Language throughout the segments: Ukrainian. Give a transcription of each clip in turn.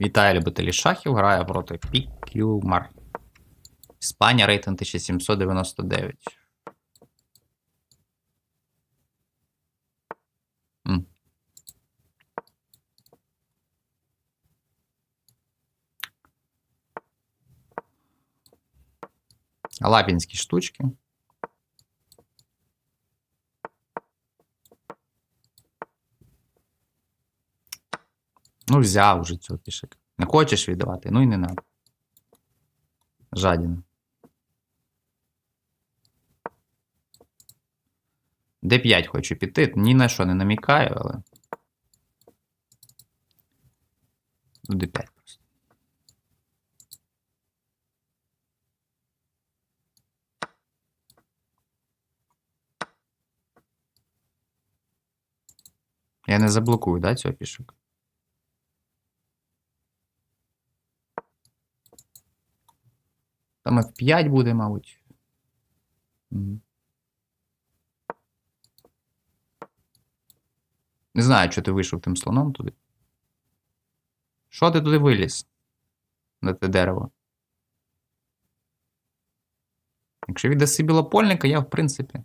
Вітаю любителі шахів, грає проти Пікюмар. Іспанія рейтинг 1799. М. Лапінські штучки. Ну, взяв уже цього пішика. Не хочеш віддавати? Ну і не надо. Жадіна. Д5 хочу піти. Ні на що не намікаю, але. Ну, Д5 просто. Я не заблокую, да, цього пішок? Там F5 буде, мабуть. Не знаю, що ти вийшов тим слоном туди. Що ти туди виліз? На те дерево. Якщо віддаси білопольника, я, в принципі.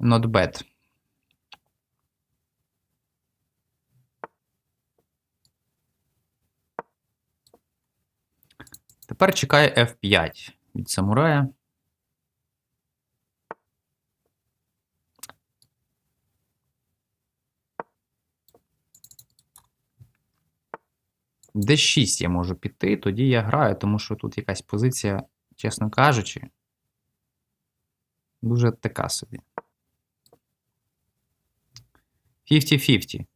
Not bad. Тепер чекає F5 від самурая. D6 я можу піти, тоді я граю, тому що тут якась позиція, чесно кажучи, дуже така собі. 50-50.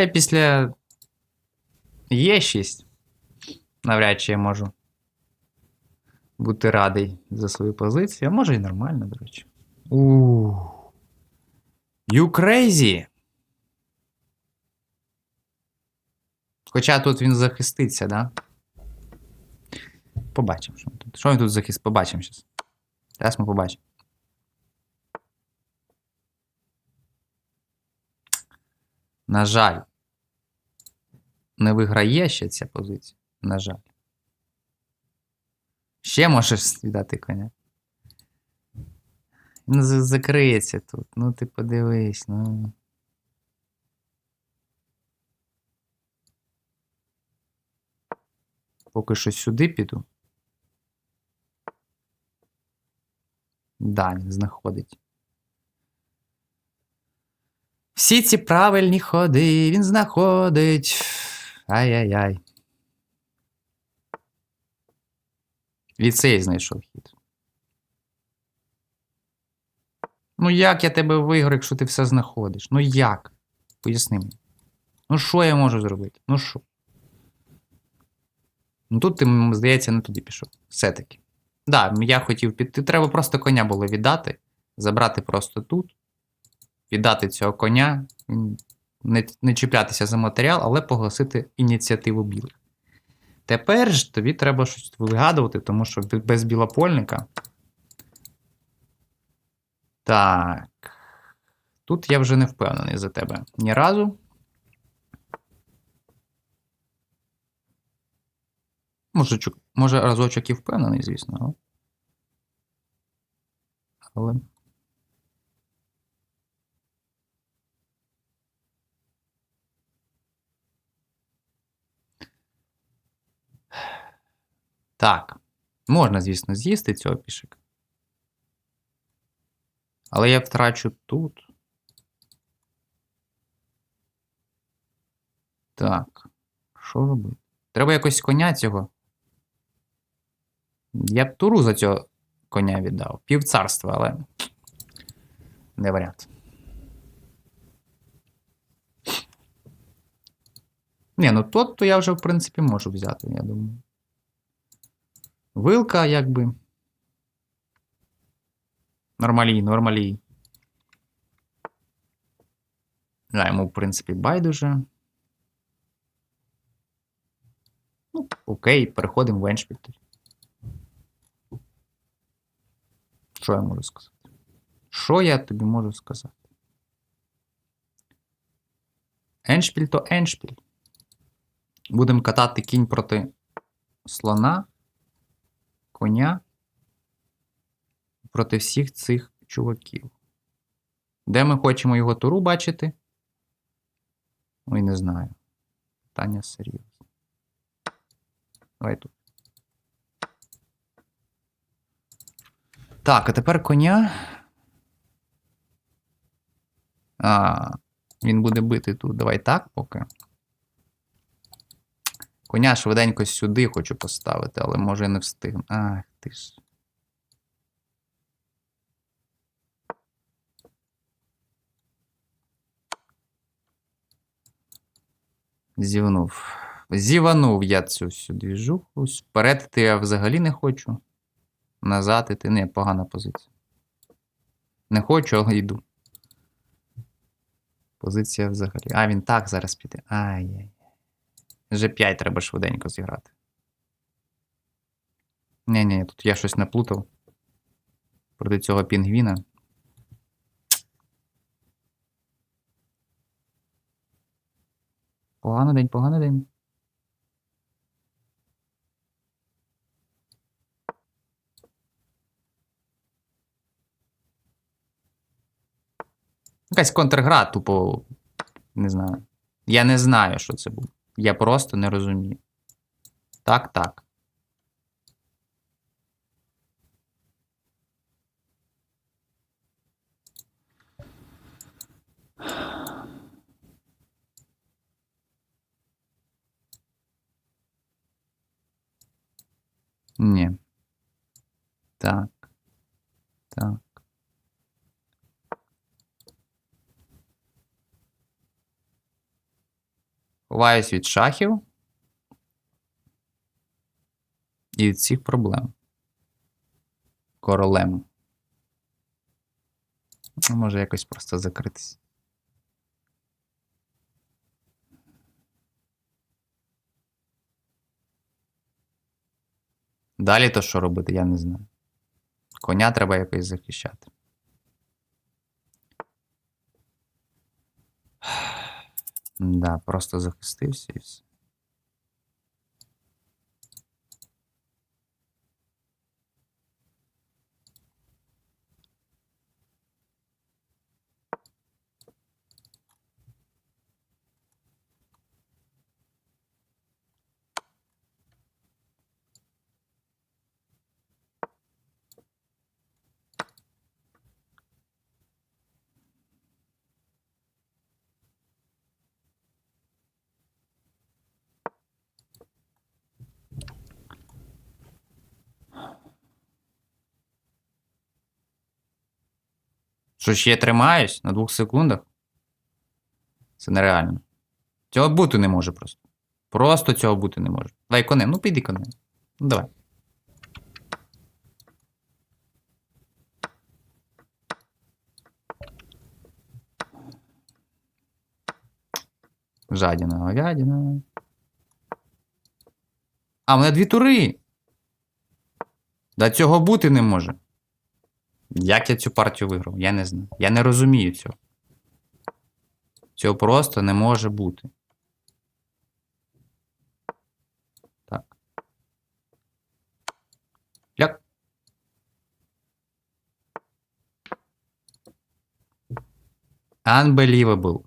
Я після Е6 навряд чи я можу бути радий за свою позицію, а може і нормально, до речі. You crazy! Хоча тут він захиститься, да? Побачимо, що він тут. Що він тут захист? Побачимо зараз. Зараз ми побачимо. На жаль, не виграє ще ця позиція. На жаль. Ще можеш віддати коня. Він закриється тут. Ну ти подивись, ну. Поки що сюди піду. Да, знаходить. Всі ці правильні ходи він знаходить. Ай-яй-яй. І цей знайшов хід. Ну як я тебе виграю, якщо ти все знаходиш? Ну як? Поясни мені. Ну що я можу зробити? Ну що? Ну тут ти, здається, не туди пішов. Все-таки. Так, да, я хотів піти. Треба просто коня було віддати. Забрати просто тут. Віддати цього коня. Не, не чіплятися за матеріал, але поголосити ініціативу білих. Тепер ж тобі треба щось вигадувати, тому що без білопольника. Так. Тут я вже не впевнений за тебе ні разу. Може, може разочок і впевнений, звісно. але- Так. Можна, звісно, з'їсти цього пішика. Але я втрачу тут. Так. Що робити? Треба якось коня цього. Я б туру за цього коня віддав. Пів царства, але. Не варіант. Ні, ну тот, то я вже, в принципі, можу взяти, я думаю. Вилка, якби. Нормалій, нормалій. Да, йому, в принципі, байдуже. Ну, окей, переходимо в еншпіль. Що я можу сказати? Що я тобі можу сказати? Еншпіль то еншпіль. Будемо катати кінь проти слона, коня. Проти всіх цих чуваків. Де ми хочемо його туру бачити? Ой, не знаю. Питання серйозне. Давай тут. Так, а тепер коня. А, він буде бити тут. Давай так поки. Коня швиденько сюди хочу поставити, але може не встигну. Ах, ти ж. Зівнув. Зіванув я цю всю двіжуху. Вперед ти я взагалі не хочу. Назад іти. Не, погана позиція. Не хочу, але йду. Позиція взагалі. А, він так зараз піде. Ай-яй. G5 треба швиденько зіграти. Ні-ні, тут я щось наплутав. Проти цього пінгвіна. Поганий день, поганий день. Якась контргра, тупо. Не знаю. Я не знаю, що це було. Я просто не розумію. Так, так. Ні. Так. Ховаюсь від шахів. І від всіх проблем. Королем. Може якось просто закритись. Далі то що робити, я не знаю. Коня треба якось захищати. Да, просто захистився і все. Що ще тримаюсь на двох секундах? Це нереально. Цього бути не може просто. Просто цього бути не може. Давай конем. Ну піди конем. Ну давай. Жадіна, говядина. А, у мене дві тури. Да цього бути не може. Як я цю партію виграв? Я не знаю. Я не розумію цього. Цього просто не може бути. Так. Як? Unbelievable.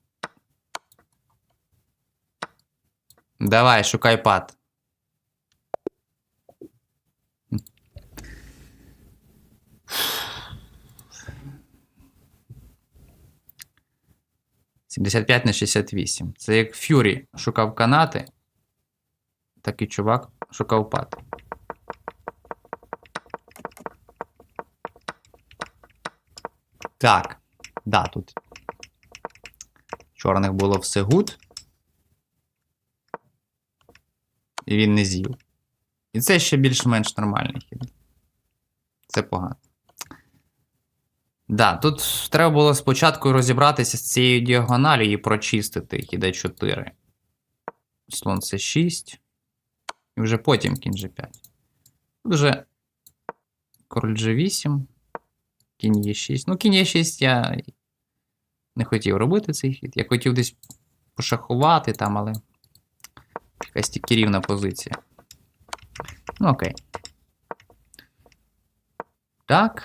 Давай, шукай пад. Сімдесят п'ять на 68. Це як Фюрі шукав канати. Такий чувак шукав пад. Так. Да, тут. Чорних було все гуд. І він не з'їв. І це ще більш-менш нормальний хід. Це погано. Да, тут треба було спочатку розібратися з цією діагоналію і прочистити хіде 4. Слон c 6. І вже потім кінь G5. Тут вже король G8. Кінь Е6. Ну, кінь Е6 я не хотів робити цей хід. Я хотів десь пошахувати там, але. Якась тільки рівна позиція. Ну, окей. Так.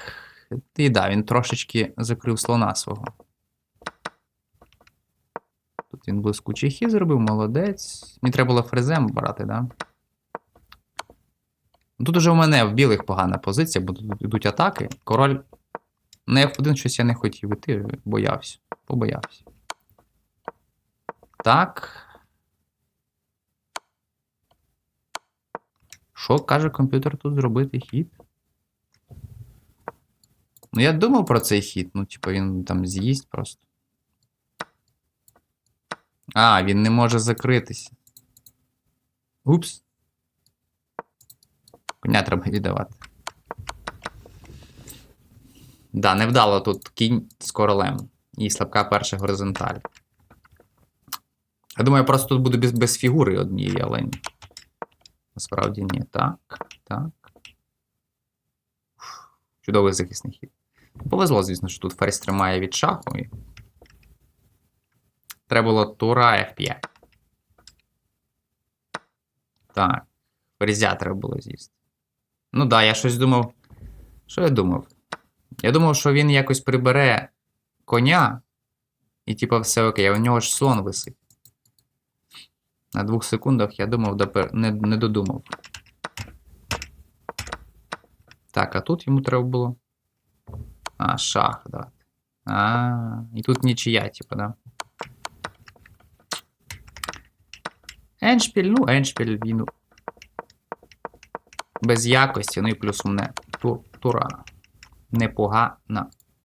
І да, він трошечки закрив слона свого. Тут він блискучий хід зробив, молодець. Мені треба було фрезем брати, да? Тут уже в мене в білих погана позиція, бо тут йдуть атаки. Король на F1 щось я не хотів іти, боявся. Побоявся. Так. Що каже комп'ютер тут зробити хід? Ну, я думав про цей хід, ну, типу, він там з'їсть просто. А, він не може закритися. Упс. Коня треба віддавати. Да, невдало тут кінь з королем. І слабка перша горизонталь. Я думаю, я просто тут буду без, без фігури однієї, але. Насправді ні. Так, так. Чудовий захисний хід. Повезло, звісно, що тут ферзь тримає від шаху. І... Треба було тура F5. Так. Ферзя треба було з'їсти. Ну да, я щось думав. Що я думав? Я думав, що він якось прибере коня, і типа все окей, у нього ж слон висить. На двох секундах я думав, допер... не, не додумав. Так, а тут йому треба було. А, шах да. А, і тут нічия, типа, да. Еншпіль, ну, еншпіль він. Без якості, ну і плюс у мене ту- тура. Непогана